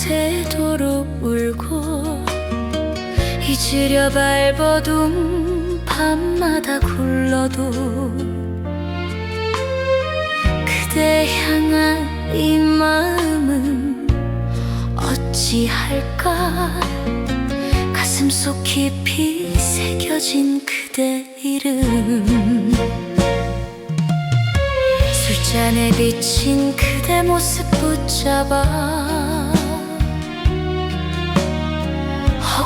새도록 울고 잊으려 발버둥 밤마다 굴러도 그대 향한 이 마음은 어찌할까? 가슴 속 깊이 새겨진 그대 이름. 술잔에 비친 그대 모습 붙잡아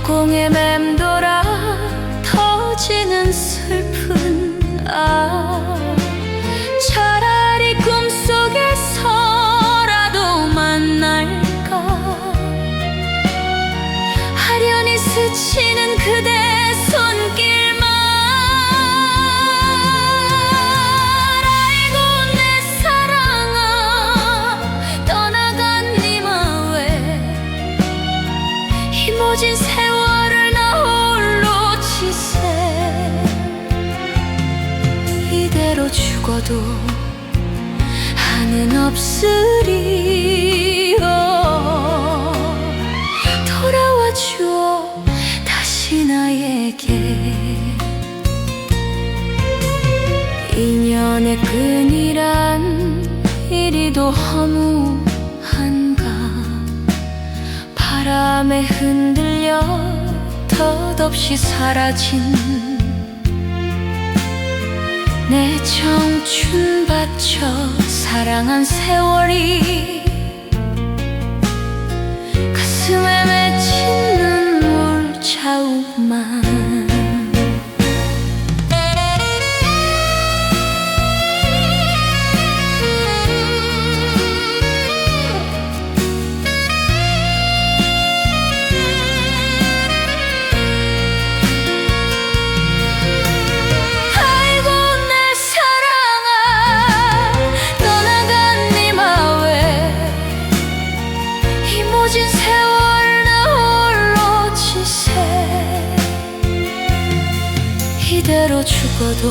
허공에 맴돌아 터지는 슬픈 아 차라리 꿈속에서라도 만날까? 아련히 스치는 그 죽어도 하는 없으리요. 돌아와 주어 다시 나에게. 인연의 끈이란 이리도 허무한가. 바람에 흔들려 덧없이 사라진 내 청춘 바쳐 사랑한 세월이 이대로 죽어도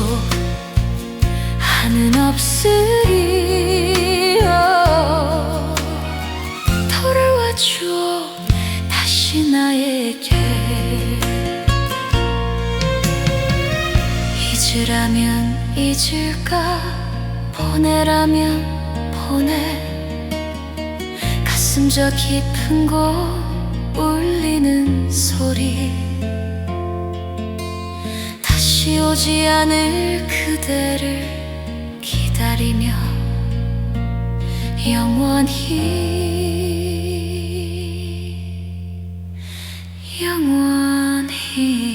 하는 없으리요. 돌아와 주어 다시 나에게. 잊으라면 잊을까? 보내라면 보내. 가슴 저 깊은 곳 울리는 소리 오지 않을 그대를 기다리며 영원히 영원히.